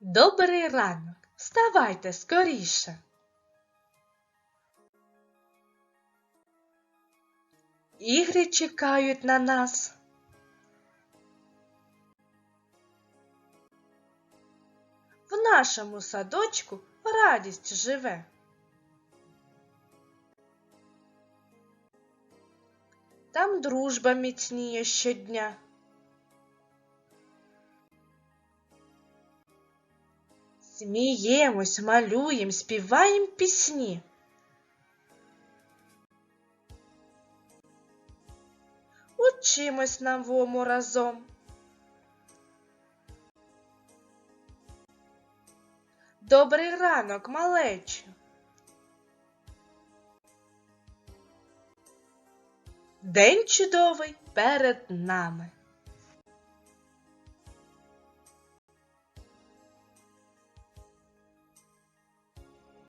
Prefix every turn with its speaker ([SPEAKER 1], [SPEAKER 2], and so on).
[SPEAKER 1] Добрий ранок. Вставайте скоріше. Ігри чекають на нас. В нашому садочку радість живе. Там дружба міцніє щодня. Сміємось, малюєм, співаєм пісні. Учимось новому разом. Добрий ранок, малечо. День чудовий перед нами.